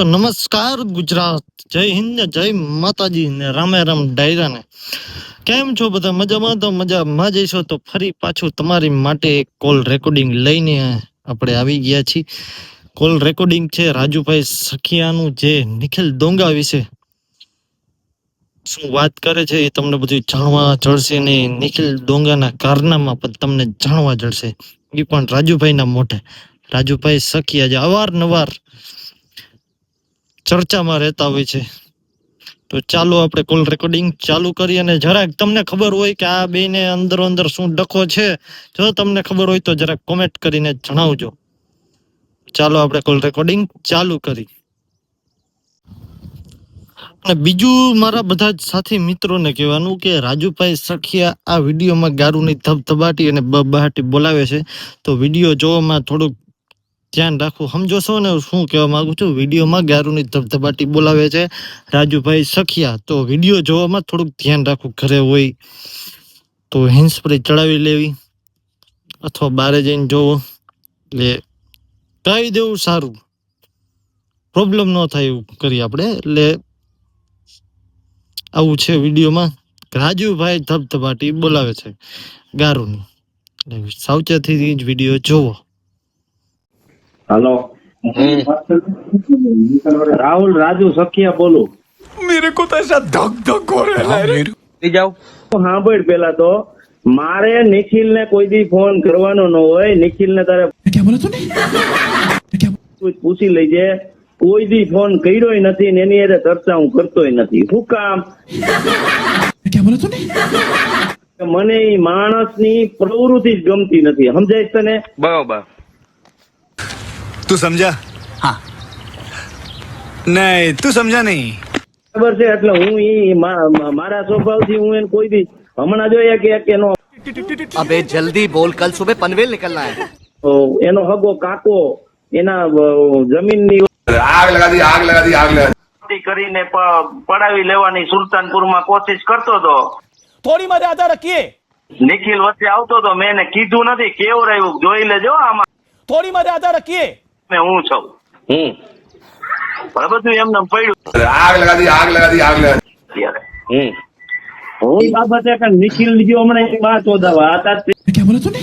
તો નમસ્કાર ગુજરાત. જય હિન્દ, જય માતાજી ને રામે રામ ડાયરાને. કેમ છો બધા? મજામાં? તો મજામાં જઈશો તો ફરી પાછું તમારી માટે એક કોલ રેકોર્ડિંગ લઈને આપણે આવી ગયા છીએ. કોલ રેકોર્ડિંગ છે રાજુભાઈ સખિયાનું જે નિખિલ ડોંગા વિશે શું વાત કરે છે એ તમને બધું જાણવા જળશે ને નિખિલ ડોંગાના કારનામાં પણ તમને જાણવા જળશે. એ પણ રાજુભાઈના મોઢે. રાજુભાઈ સખિયા જે અવારનવાર ચર્ચામાં રહેતા હોય છે. તો ચાલો આપણે કોલ રેકોર્ડિંગ ચાલુ કરી અને જરાક તમને ખબર હોય કે આ બેને અંદરો અંદર શું ડખો છે, જો તમને ખબર હોય તો જરાક કોમેન્ટ કરીને જણાવજો. ચાલો આપણે કોલ રેકોર્ડિંગ ચાલુ કરી. અને બીજું મારા બધા જ સાથી મિત્રોને કહેવાનું કે રાજુભાઈ સખિયા આ વિડીયોમાં ગારુની ધબધબાટી અને બબાટી બોલાવે છે. તો વીડિયો જોવામાં થોડુંક ધ્યાન રાખવું સમજો છો ને શું કહેવા માંગુ છું? વિડીયોમાં ગારુની ધબધબાટી બોલાવે છે રાજુભાઈ સખિયા. તો વીડિયો જોવામાં થોડુંક ધ્યાન રાખવું ઘરે હોય તો હેન્ડ સ્પ્રે ચડાવી લેવી અથવા બારે જઈને જોવો. એટલે કહી દેવું સારું. પ્રોબ્લેમ ન થાય એવું કરીએ આપણે. એટલે આવું છે વિડીયોમાં. રાજુભાઈ ધબધબાટી બોલાવે છે ગારુની. સાવચેતીથી જ વીડિયો જોવો. હલો. રાહુલ રાજુ સખિયા બોલું. મેરે કો તો ધક ધક હો રહે લે જાઓ. સાંભળ પેલા તો મારે નિખિલ ને કોઈ દી ફોન કરવાનો ન હોય નિખિલ ને તારે ક્યાં બોલે તું ને પૂછી લેજે. કોઈ દી ફોન કર્યોય નથી ને એની અરે ચર્ચા હું કરતોય નથી. શું કામ? ક્યાં બોલે તું ને મને માણસની પ્રવૃત્તિ જ ગમતી નથી. સમજાય તને? બરાબર. તું સમજા? હા. નહીં તું સમજા નહીં. ખબર છે એટલે હું ઈ મારા સ્વભાવથી હું એને કોઈ દી હમણાં જો એક એનો અબે જલ્દી બોલ કલ સુબહ પનવેલ નીકળના હે. એનો હગો કાકો એના જમીનની આગ લગા દી આગ લગા દી આગ લગા કરીને પડાવી લેવાની સુલતાનપુરમાં કોશિશ કરતો હતો. થોડી મર્યાદા રાખીએ. નિખિલ વચ્ચે આવતો તો મેં એને કીધું નથી કેવું રહ્યું જોઈ લેજો આમાં. થોડી મર્યાદા રાખીએ. મેં હું છું હમ બરાબર બધું એમને પડ્યું आग लगा दी आग लगा दी आग लगा दी અત્યારે હમ હું એ બાબતે કે નિખિલ ગયો હમણાં એક વાત શોધાવા આ તાર क्या बोला तूने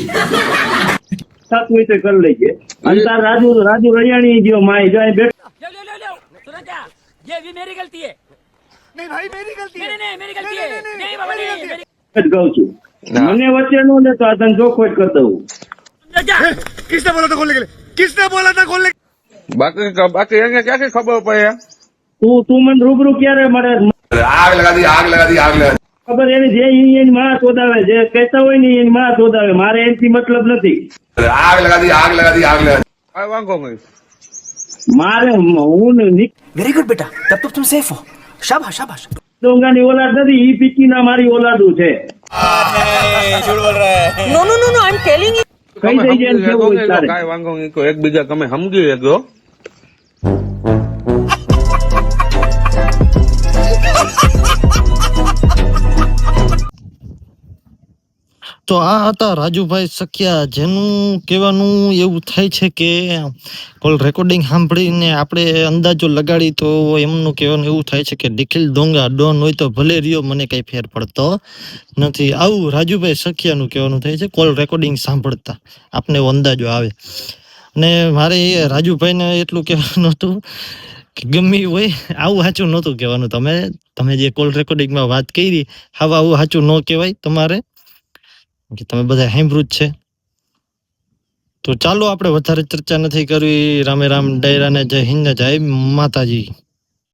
થતું હોય તો કરી લેજે અને તાર રાજુ રાજુ રૈયાણી ગયો માય જાય બેઠ लो लो लो लो सुना क्या ये भी मेरी गलती है नहीं भाई मेरी गलती नहीं नहीं मेरी गलती है नहीं बाबा नहीं मेरी જ કહું છું મને વચ્ચે નો લેતો આ તને ચોખ્ખો જ કરી દઉં समझा क्या किसने बोला था खोलने बाकी बाकी ये क्या क्या खबर पड़े तू तू मन रूबरू क्या रे मरे आग लगा दी आग लगा दी आग लगा ખબર એની જે એની માં શોધાવે જે કહેતા હોય ને એની માં શોધાવે. મારે એનથી મતલબ નથી. આગ લગાડી આગ લગાડી આગ લગાડી. વાંકો મારે હું વેરી ગુડ બેટા. તબ તો તુમ સેફ હો. શાબાશ શાબાશ. ડોંગાની ઓલાદ નથી ઈ પીકી ના મારી ઓલાદુ છે. નો નો નો નો આઈ એમ ટેલિંગ તમે સમજી શકો તારે? કાંઈ વાંધો નહીં કોઈ એકબીજા તમે સમજી શકો તો આ હતા રાજુભાઈ સખિયા. જેનું કહેવાનું એવું થાય છે કે, કોલ રેકોર્ડિંગ સાંભળીને આપણે અંદાજો લગાડી તો એમનું કહેવાનું એવું થાય છે કે, નિખિલ ડોંગા ડોન હોય તો ભલે રહ્યો, મને કંઈ ફેર પડતો નથી. આવું રાજુભાઈ સખિયાનું કહેવાનું થાય છે, કોલ રેકોર્ડિંગ સાંભળતા. આપને એવો અંદાજો આવે. અને મારે એ રાજુભાઈને એટલું કહેવાનું હતું કે, ગમે હોય, આવું સાચું નહોતું કહેવાનું. તમે તમે જે કોલ રેકોર્ડિંગમાં વાત કરી હવે આવું સાચું ન કહેવાય તમારે. કે તમે બધા સાંભળ્યું છે. તો ચાલો આપણે વધારે ચર્ચા નથી કરવી. રામે રામ ડાયરાને જય હિન્દ, જય માતાજી.